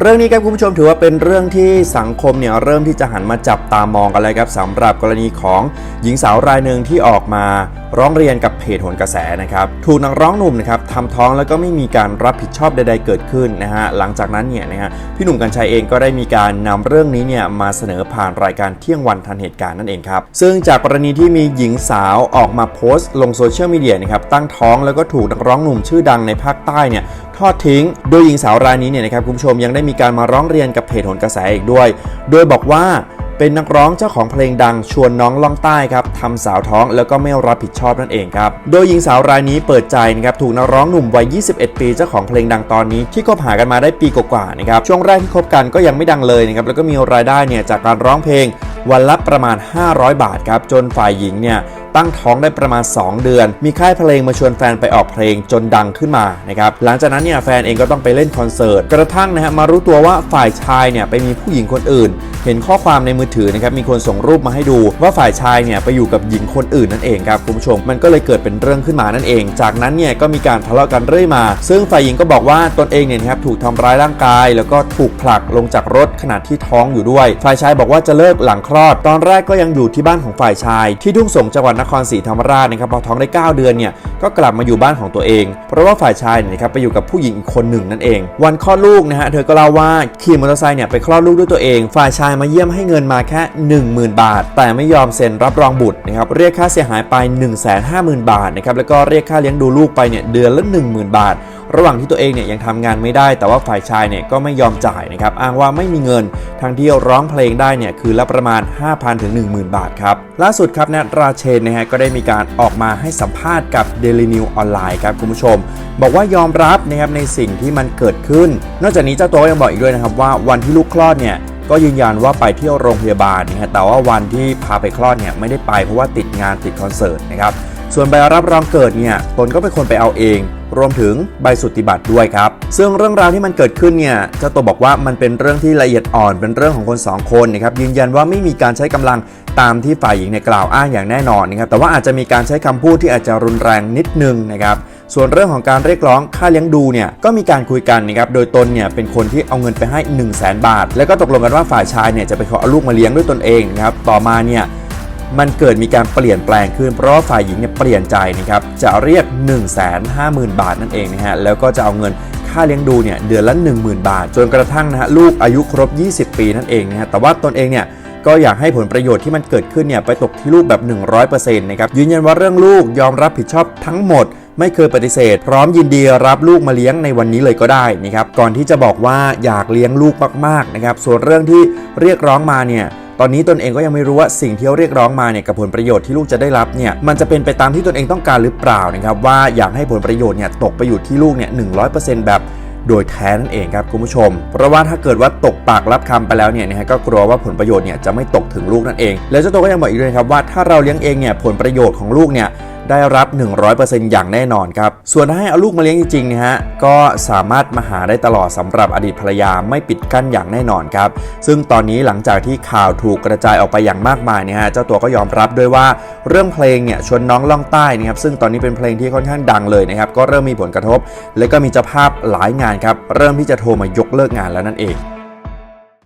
เรื่องนี้ครับคุณผู้ชมถือว่าเป็นเรื่องที่สังคมเนี่ยเริ่มที่จะหันมาจับตามองกันแล้วครับสำหรับกรณีของหญิงสาวรายหนึ่งที่ออกมาร้องเรียนกับเพจโหนกระแสนะครับถูกนักร้องหนุ่มนะครับทำท้องแล้วก็ไม่มีการรับผิดชอบใด ๆ เกิดขึ้นนะฮะหลังจากนั้นเนี่ยนะฮะพี่หนุ่มกัญชัยเองก็ได้มีการนำเรื่องนี้เนี่ยมาเสนอผ่านรายการเที่ยงวันทันเหตุการณ์นั่นเองครับซึ่งจากกรณีที่มีหญิงสาวออกมาโพสต์ ลงโซเชียลมีเดียนะครับตั้งท้องแล้วก็ถูกนักร้องหนุ่มชื่อดังในภาคใต้เนี่ย ทอดทิ้ง โดยหญิงสาวรายนี้เนี่ยนะครับคุณผู้ชมยังได้มีการมาร้องเรียนกับเพจโหนกระแสอีกด้วย โดยบอกว่าเป็นนักร้องเจ้าของเพลงดังชวนน้องล่องใต้ครับทำสาวท้องแล้วก็ไม่รับผิดชอบนั่นเองครับ โดยหญิงสาวรายนี้เปิดใจนะครับถูกนักร้องหนุ่มวัย 21 ปีเจ้าของเพลงดังตอนนี้ ที่คบหากันมาได้ปีกว่าๆนะครับช่วงแรกที่คบกันก็ยังไม่ดังเลยนะครับแล้วก็มีรายได้เนี่ยจากการร้องเพลง วันละประมาณ 500 บาทครับจนฝ่ายหญิงเนี่ยตั้งท้องได้ประมาณ 2 เดือน มีค่ายเพลงมาชวนแฟนไปออกเพลงจนดังขึ้นมานะครับหลังจากนั้นเนี่ยแฟนเองก็ต้องไปเล่นคอนเสิร์ตกระทั่งนะฮะมารู้ตัวว่าฝ่ายชายเนี่ยไปมีผู้หญิงคนอื่น เห็นข้อความในมือถือนะครับมีคนส่งรูปมาให้ดูว่าฝ่ายชายเนี่ยไปอยู่กับหญิงคนอื่นนั่นเองครับคุณผู้ชมมันก็เลยเกิดเป็นเรื่องขึ้นมานั่นเอง จากนั้นเนี่ยก็มีการทะเลาะกันเรื่อยมา ซึ่งฝ่ายหญิงก็บอกว่าตนเองเนี่ยนะครับถูกทำร้ายร่างกาย แล้วก็ถูกผลักลงจากรถขณะที่ท้องอยู่ด้วย ฝ่ายชายบอกว่าจะเลิกหลังคลอด ตอนแรกก็ยังอยู่ที่บ้านของฝ่ายชาย ที่ทุ่งสงจังหวัดนครศรีธรรมราชนะครับพอท้องได้ 9 เดือนเนี่ยก็กลับมาอยู่บ้านของตัวเอง เพราะว่าฝ่ายชายเนี่ยครับไปอยู่กับผู้หญิงอีกคนหนึ่งนั่นเอง วันคลอดลูกนะฮะเธอก็เล่าว่าขี่มอเตอร์ไซค์เนี่ยไปคลอดลูกด้วยตัวเอง ฝ่ายชายมาเยี่ยมให้เงินมาแค่ 10,000 บาท แต่ไม่ยอมเซ็นรับรองบุตรนะครับเรียกค่าเสียหายไป 150,000 บาทนะครับแล้วก็เรียกค่าเลี้ยงดูลูกไปเนี่ยเดือนละ 10,000 บาท ระหว่างที่ตัวเองเนี่ยยังทำงานไม่ได้ แต่ว่าฝ่ายชายเนี่ยก็ไม่ยอมจ่ายนะครับอ้างว่าไม่มีเงินทั้งที่ร้องเพลงได้เนี่ยคือละประมาณ 5,000ถึง10,000 บาทครับล่าสุดครับแนทราเชนนะฮะก็ได้มีการออกมาให้สัมภาษณ์กับ Daily New ออนไลน์ครับคุณผู้ชม บอกว่ายอมรับนะครับในสิ่งที่มันเกิดขึ้น นอกจากนี้เจ้าตัวก็ยังบอกอีกด้วยนะครับว่าวันที่ลูกคลอดเนี่ยก็ยืนยันว่าไปเที่ยวโรงพยาบาลนะฮะแต่ว่าวันที่พาไปคลอดเนี่ยไม่ได้ไปเพราะว่าติดงานติดคอนเสิร์ตนะครับ ส่วนใบรับรองเกิดเนี่ยตนก็เป็นคนไปเอาเอง รวมถึงใบสุติบัตรด้วยครับ ซึ่งเรื่องราวที่มันเกิดขึ้นเนี่ยเจ้าตัวบอกว่ามันเป็นเรื่องที่ละเอียดอ่อนเป็นเรื่องของคนสองคนนะครับยืนยันว่าไม่มีการใช้กำลังตามที่ฝ่ายหญิงเนี่ยกล่าวอ้างอย่างแน่นอนนะครับแต่ว่าอาจจะมีการใช้คำพูดที่อาจจะรุนแรงนิดนึงนะครับส่วนเรื่องของการเรียกร้องค่าเลี้ยงดูเนี่ยก็มีการคุยกันนะครับโดยตนเนี่ยเป็นคนที่เอาเงินไปให้ 1 0 0 0 0แบาท แล้วก็ตกลงกันว่าฝ่ายชายเนี่ยจะไปขอเอาลูกมาเลี้ยงด้วยตนเองนะครับต่อมาเนี่ย มันเกิดมีการเปลี่ยนแปลงขึ้น เพราะฝ่ายหญิงเนี่ยเปลี่ยนใจนะครับจะเรียก 1 5 0 0 0 0 บาทนั่นเองนะฮะแล้วก็จะเอาเงินค่าเลี้ยงดูเนี่ยเดือนละ 10,000 บาท จนกระทั่งนะฮะลูกอายุครบ 20 ปีนั่นเองนะฮะแต่ว่าตนเองเนี่ยก็อยากให้ผลประโยชน์ที่มันเกิดขึ้นเนี่ยไปตกที่ลูกแบบ 100%นะครับยืนยันว่าเรื่องลูกยอมรับผิดชอบทั้งหมด ไม่เคยปฏิเสธ พร้อมยินดีรับลูกมาเลี้ยงในวันนี้เลยก็ได้นะครับก่อนที่จะบอกว่าอยากเลี้ยงลูกมากๆนะครับส่วนเรื่องที่เรียกร้องมาเนี่ย ตอนนี้ตนเองก็ยังไม่รู้ว่าสิ่งที่เรียกร้องมาเนี่ยกับผลประโยชน์ที่ลูกจะได้รับเนี่ยมันจะเป็นไปตามที่ตนเองต้องการหรือเปล่านะครับว่าอยากให้ผลประโยชน์เนี่ยตกไปอยู่ที่ลูกเนี่ยหนึ่งแบบโดยแท้นั่นเองครับคุณผู้ชม เพราะว่าถ้าเกิดว่าตกปากรับคำไปแล้วเนี่ยนะฮะก็กลัวว่าผลประโยชน์เนี่ยจะไม่ตกถึงลูกนั่นเอง แล้วเจ้าตัวก็ยังบอกอีกด้วยครับว่าถ้าเราเลี้ยงเองเนี่ยผลประโยชน์ของลูกเนี่ย ได้รับ 100%อย่างแน่นอนครับ ส่วนถ้าให้เอาลูกมาเลี้ยงจริงๆนะฮะ ก็สามารถมาหาได้ตลอดสำหรับอดีตภรรยาไม่ปิดกั้นอย่างแน่นอนครับ ซึ่งตอนนี้หลังจากที่ข่าวถูกกระจายออกไปอย่างมากมายเนี่ยฮะ เจ้าตัวก็ยอมรับด้วยว่าเรื่องเพลงเนี่ยชวนน้องล่องใต้นะครับ ซึ่งตอนนี้เป็นเพลงที่ค่อนข้างดังเลยนะครับ ก็เริ่มมีผลกระทบ และก็มีเจ้าภาพหลายงานครับ เริ่มที่จะโทรมายกเลิกงานแล้วนั่นเอง